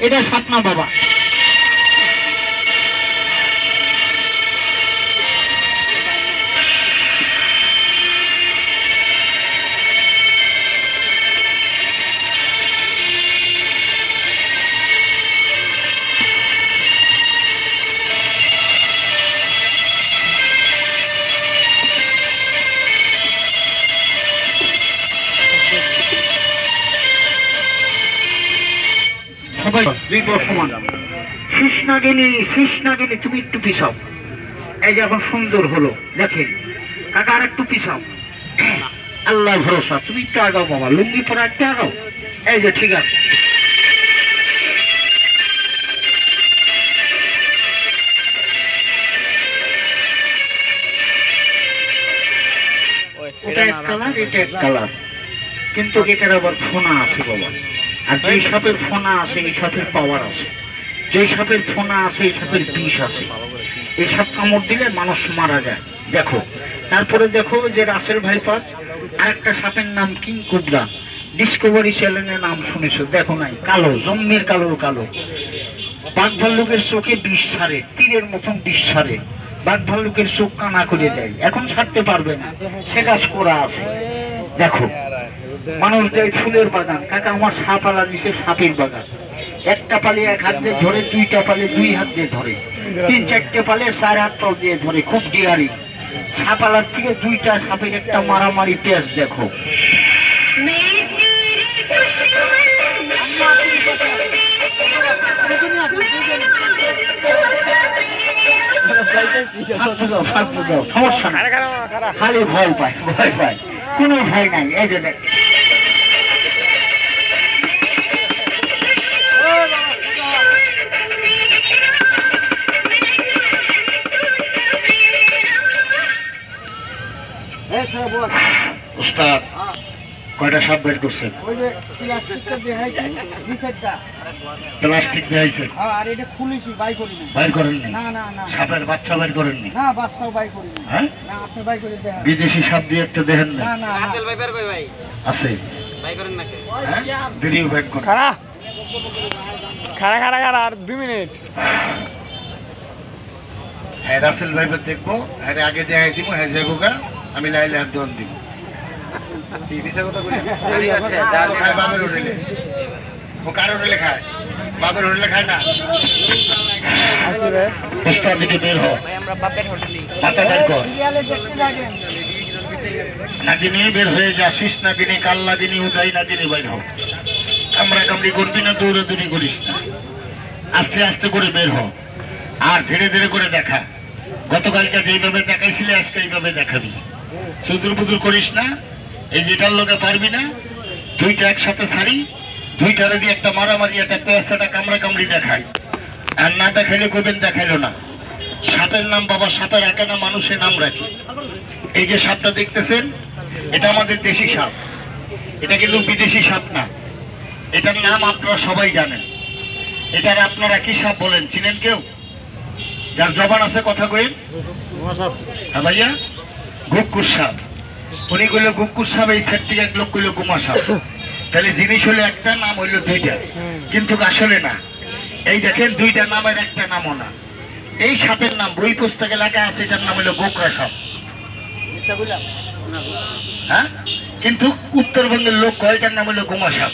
এটা সাতনা বাবা। শীষ না তুমি একটু পিছাও। এই যে এখন সুন্দর হলো দেখেন। কাকা আর একটু পিছাও। আল্লাহ ভরসা তুমি একটু আগাও বাবা লুঙ্গি পরা একটু আগাও এই যে ঠিক আছে। ওটা এক কালার এটা এক কালার। কিন্তু এটার আবার ফোনা আছে বাবা। আর যেই সাপের ফোনা আছে, এই সাপের পাওয়ার আছে। যেই সাপের ফোনা আছে, এই সাপের বিষ আছে। এই সাপ কামড় দিলে মানুষ মারা যায়। দেখো, তারপরে দেখো যে রাসেল ভাইপাস, আরেকটা সাপের নাম কিং কুবরা। ডিসকভারি চ্যানেলের নাম শুনেছো? দেখো নাই? কালো জম্মের কালোর কালো। বাঘ ভাল্লুকের চোখে বিষ ছাড়ে, তীরের মতন বিষ ছাড়ে। বাঘ ভাল্লুকের চোখ কানা করে দেয়। এখন ছাড়তে পারবে না। সে কাজ করা আছে। দেখো মানুষ দেয় ফুলের বাগান কাকা আমার সাপ আলা দিছে সাপের বাগান। একটা পালে এক হাত দিয়ে ধরে দুইটা পালে দুই হাত দিয়ে ধরে। তিন চারটে পালে চার হাত তল দিয়ে ধরে খুব ডিয়ারি সাপ আলার থেকে দুইটা সাপের একটা মারামারি পেঁচ দেখো। সমস্যা নাই। খালি ভয় পায় ভয় পায়। কোনো ভয় নাই। এই যে দেখ। উস্তাদ কয়টা সাপ বের করছেন ওই যে প্লাস্টিকটা দেখাইছি নিচেরটা। প্লাস্টিক দিয়েছে হ্যাঁ আর এটা খুলেছি বাই করিনি বাইর করেননি? না না না। সাপের বাচ্চা বাইর করেননি? না বাচ্চাও বাই করিনি হ্যাঁ? না আপনি বাই করে দেখা বিদেশি সাপ দিয়ে একটা দেখেন না না না। রাসেল ভাই বের কই ভাই? আছে। ভাই করেন নাকি? হ্যাঁ? ভিডিও করেন। খাড়া। খাড়া খাড়া খাড়া আর দুই মিনিট। হ্যাঁ রাসেল ভাইবার দেখব। হ্যাঁ আগে দেখাই দিব। হ্যাঁ যাব গা। আমি লাইলে হাত দিব। দিকে বের হয়ে উদয় কামড়া কামড়ি করবি না দৌড়াদৌড়ি করিস না আস্তে আস্তে করে বের হ আর ধীরে ধীরে করে দেখা গতকালকে যেইভাবে দেখাইছিলে, আজকে এইভাবে দেখাবি। চুদুর বুদুর করিস না এই যেটার লোকে পারবি না দুইটা একসাথে সারি দুইটারে দিয়ে একটা মারামারি একটা পেঁচাটা কামড়া কামড়ি দেখাই। আর না দেখাইলে কবেন দেখাইলো না। সাপের নাম বাবা সাপের একা না মানুষের নাম রাখি। এই যে সাপটা দেখতেছেন এটা আমাদের দেশি সাপ। এটা কিন্তু বিদেশি সাপ না। এটার নাম আপনারা সবাই জানেন। এটার আপনারা কি সাপ বলেন চিনেন কেউ? যার জবান আছে কথা কইন? হ্যাঁ ভাইয়া গুক্কুর সাপ। উনি কইল গুক্কুর সাপ এই সেট থেকে এক লোক কইল গুমা সাপ তাহলে জিনিস হলো একটা নাম হইল দুইটা। কিন্তু আসলে না। এই দেখেন দুইটা নামের একটা নামও না। এই সাপের নাম বই পুস্তকে লেখা আছে এটার নাম হলো গোকরা সাপ। হ্যাঁ? কিন্তু উত্তরবঙ্গের লোক কয়টার নাম হলো গোমা সাপ।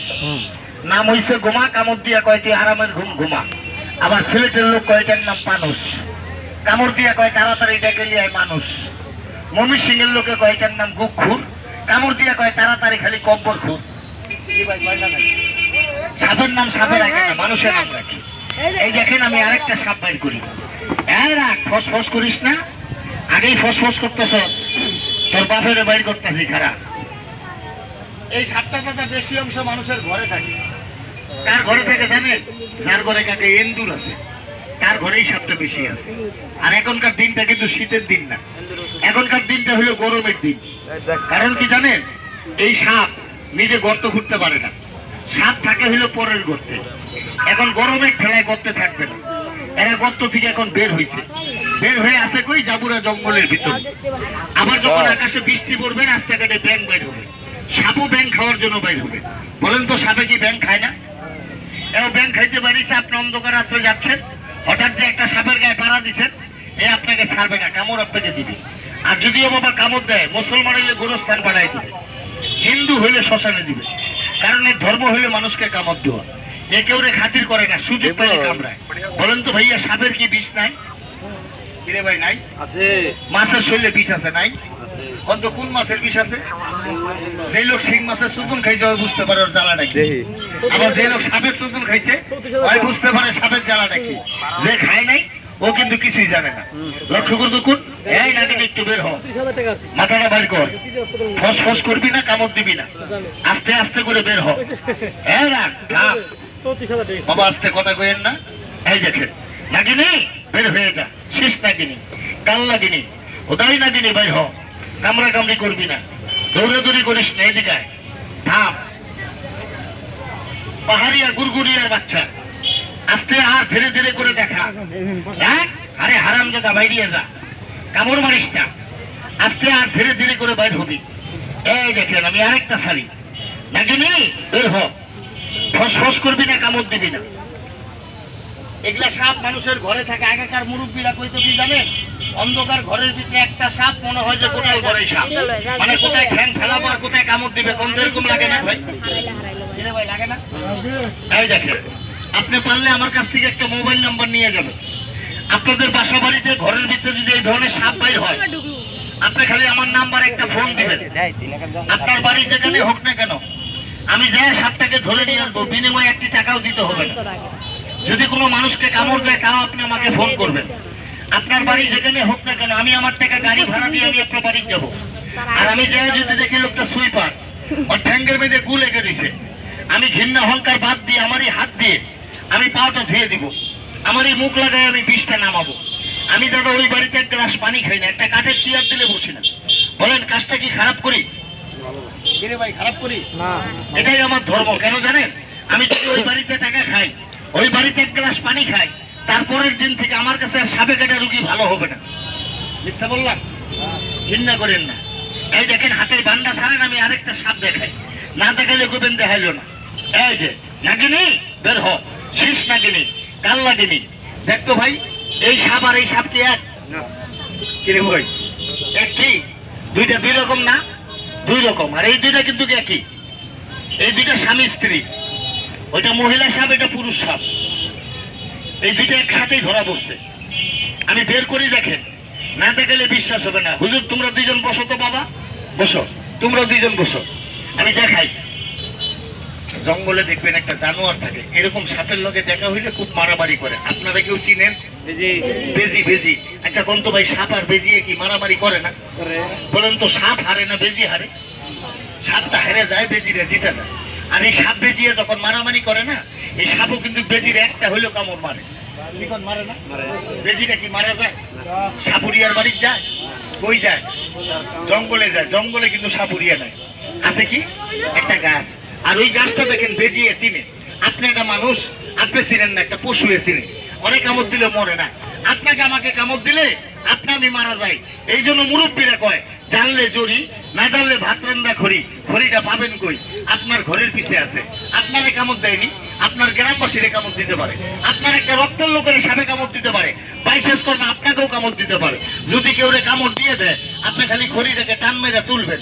নাম হইছে গোমা কামড় দিয়া কয়টি আরামের ঘুম ঘুমা আবার সিলেটের লোক কয়টার নাম মানুষ কামড় দিয়া কয় তাড়াতাড়ি ডেকে লিয়ায় মানুষ মমি সিং এর লোকে কয়টার নাম গুক্ষুর কামড় দিয়া কয় তাড়াতাড়ি খালি কব্বর খুর। সাপের নাম সাপের আগে না মানুষের নাম রাখি। এই দেখেন আমি আরেকটা সাপ বাইর করি। হ্যাঁ রাখ ফস ফস করিস না। আগেই ফস ফস করতেছ তোর বাপের বাইর করতেছি খারাপ এই সাতটা কথা বেশি অংশ মানুষের ঘরে থাকে। কার ঘরে থেকে জানেন যার ঘরে কাকে এন্দুর আছে। তার ঘরেই সাপটা বেশি আছে। আর এখনকার দিনটা কিন্তু শীতের দিন না। এখনকার দিনটা হলো গরমের দিন। কারণ কি জানেন? এই সাপ নিজে গর্ত খুঁড়তে পারে না। সাপ থাকে হলো পরের গর্তে। এখন গরমের ঠেলায় গর্তে থাকবে না। এরা গর্ত থেকে এখন বের হয়েছে বের হয়ে আছে কই? জাবুরা জঙ্গলের ভিতর। আবার যখন আকাশে বৃষ্টি পড়বে রাস্তাঘাটে ব্যাং বের হবে। সাপও ব্যাং খাওয়ার জন্য বের হবে। বলেন তো সাপে কি ব্যাং খায় না? এও ব্যাংক খাইতে পারিস আপনি অন্ধকার রাত্রে যাচ্ছেন হঠাৎ যে একটা সাপের গায়ে পাড়া দিচ্ছেন এ আপনাকে ছাড়বে না কামড় আপনাকে দিবে। আর যদিও বাবা কামড় দেয় মুসলমান হইলে গোরস্থান পাঠাই দিবে হিন্দু হইলে শ্মশানে দিবে। কারণ এর ধর্ম হইলে মানুষকে কামড় দেওয়া। এ কেউ খাতির করে না সুযোগ পেলে কামড়ায়। বলেন তো ভাইয়া সাপের কি বিষ নাই? কিরে ভাই নাই? আছে। মাছের শরীরে বিষ আছে নাই? অন্ত কোন মাছের বিষ আছে? যে লোক শিং মাছের সুতুন খাইছে ওই বুঝতে পারে ওর জ্বালা নাকি। আবার যে লোক সাপের সুতুন খাইছে ওই বুঝতে পারে সাপের জ্বালা নাকি। যে খায় নাই ও কিন্তু কিছুই জানে না। লক্ষ্য করে দেখুন এই নাকি একটু বের হ। মাথাটা বাইর কর। ফস ফস করবি না কামড় দিবি না। আস্তে আস্তে করে বের হ। হ্যাঁ রাখ বাবা আস্তে কথা কইেন না। এই দেখেন। নাগিনি বের হয়ে যা। শেষ নাগিনি, কাল লাগিনি ওদাই নাগিনি ভাই হ। কামড়া কামড়ি করবি না। দৌড়াদৌড়ি করিস না, এদিকে। থাম। পাহাড়িয়া গুরগুরিয়ার বাচ্চা। আস্তে আর ধীরে ধীরে করে দেখা। আরে হারাম জায়গা বাইরিয়ে যা। কামড় মারিস না। আস্তে আর ধীরে ধীরে করে বাইর হবি। এই দেখেন, আমি আরেকটা শাড়ি। নাগিনি, বের হ। ফস ফস করবি না, কামড় দিবি না। এগুলা সাপ মানুষের ঘরে থাকে। আগেকার মুরব্বীরা কইতো কি জানেন? অন্ধকার ঘরের ভিতরে একটা সাপ মনে হয় যে কোটাল ঘরে সাপ। মানে কোথায় ঠ্যাং ফেলাবো আর কোথায় কামড় দিবে কোন এরকম লাগে না ভাই? ভাই, লাগে না? আপনি পারলে আমার কাছ থেকে একটা মোবাইল নাম্বার নিয়ে যাবেন। আপনাদের বাসা বাড়িতে ঘরের ভিতরে যদি এই ধরনের সাপ বাইর হয়, আপনি খালি আমার নাম্বার একটা ফোন দিবেন। আপনার বাড়ি যেখানে হোক না কেন, আমি যাই সাপটাকে ধরে নিয়ে আসব, বিনিময়ে একটি টাকাও দিতে হবে না। যদি কোনো মানুষকে কামড় দেয় তাও আপনি আমাকে ফোন করবেন। আপনার বাড়ি যেখানে হোক না কেন আমি আমার টাকা গাড়ি ভাড়া দিয়ে আমি আপনার বাড়ি যাব। আর আমি যাই যদি দেখি লোকটা সুইপার ওর ঠ্যাঙ্গের মেয়েদের গু লেগে রয়েছে আমি ঘৃণা অহংকার বাদ দিয়ে আমারই হাত দিয়ে আমি পাওটা ধুয়ে দিব। আমারই মুখ লাগায় আমি বিষটা নামাবো। আমি দাদা ওই বাড়িতে এক গ্লাস পানি খাই না একটা কাঠের চেয়ার দিলে বসি না। বলেন কাজটা কি খারাপ করি? ভাই খারাপ করি? এটাই আমার ধর্ম কেন জানেন? আমি যদি ওই বাড়িতে টাকা খাই ওই বাড়িতে এক গ্লাস পানি খাই তারপরের দিন থেকে আমার কাছে আর সাপে কাটা রুগী ভালো হবে না। মিথ্যা বললাম? ঘৃণা করেন না। এই দেখেন হাতের বান্ডা ছাড়েন আমি আরেকটা সাপ দেখাই। না দেখালে গোবেন দেখাইলো না। এই যে নাগিনি বের হ। শীষ নাগিনি কাল লাগিনি দেখতো ভাই এই সাপ আর এই সাপটি এক। কিরে ভাই? এক কি? দুইটা দুই রকম না? দুই রকম। আর এই দুইটা কিন্তু একই। এই দুইটা স্বামী স্ত্রী। ওইটা মহিলা সাপ এটা পুরুষ সাপ এই দুইটা একসাথেই ধরা পড়ছে। আমি বের করি দেখেন। না দেখালে বিশ্বাস হবে না। হুজুর তোমরা দুইজন বসো তো বাবা। বসো। তোমরা দুইজন বসো। আমি দেখাই। জঙ্গলে দেখবেন একটা জানোয়ার থাকে। এরকম সাপের লগে দেখা হইলে খুব মারামারি করে। আপনারা কেউ চিনেন? বেজি। বেজি আচ্ছা কন্ত ভাই সাপ আর বেজিয়ে কি মারামারি করে না? বলেন তো সাপ হারে না বেজি হারে? সাপটা হেরে যায় বেজিরে জিতে যায়। আর এই সাপ বেজিয়ে যখন মারামারি করে না এই সাপও কিন্তু বেজির একটা হইলেও কামড় মারে। লিখন মারে না? বেজিটা কি মারা যায়? সাপুরিয়ার বাড়ি যায়? কই যায়? জঙ্গলে যায়। জঙ্গলে কিন্তু সাপুরিয়া নাই। আছে কি? একটা গাছ। আর ওই গাছটা দেখেন বেজিয়ে চিনে। আপনি একটা মানুষ আপনি চিনেন না একটা পশু চিনে। অনেক কামড় দিলে মরে না। আপনাকে আমাকে কামড় দিলে আপনি আমি মারা যাই। এই জন্য মুরব্বীরা কয়, জানলে জড়ি না জানলে ভাত রান্দা খড়ি খড়িটা পাবেন কই? আপনার ঘরের পিছে আছে। আপনারে কামড় দেয়নি, আপনার গ্রামবাসীরে কামড় দিতে পারে। আপনার একটা রক্তের লোকের সাপে কামড় দিতে পারে। বাইশেষ করবে আপনাকেও কামড় দিতে পারে। যদি কেউ রে কামড় দিয়ে দেয়, আপনি খালি খড়িটাকে টান মেরে তুলবেন।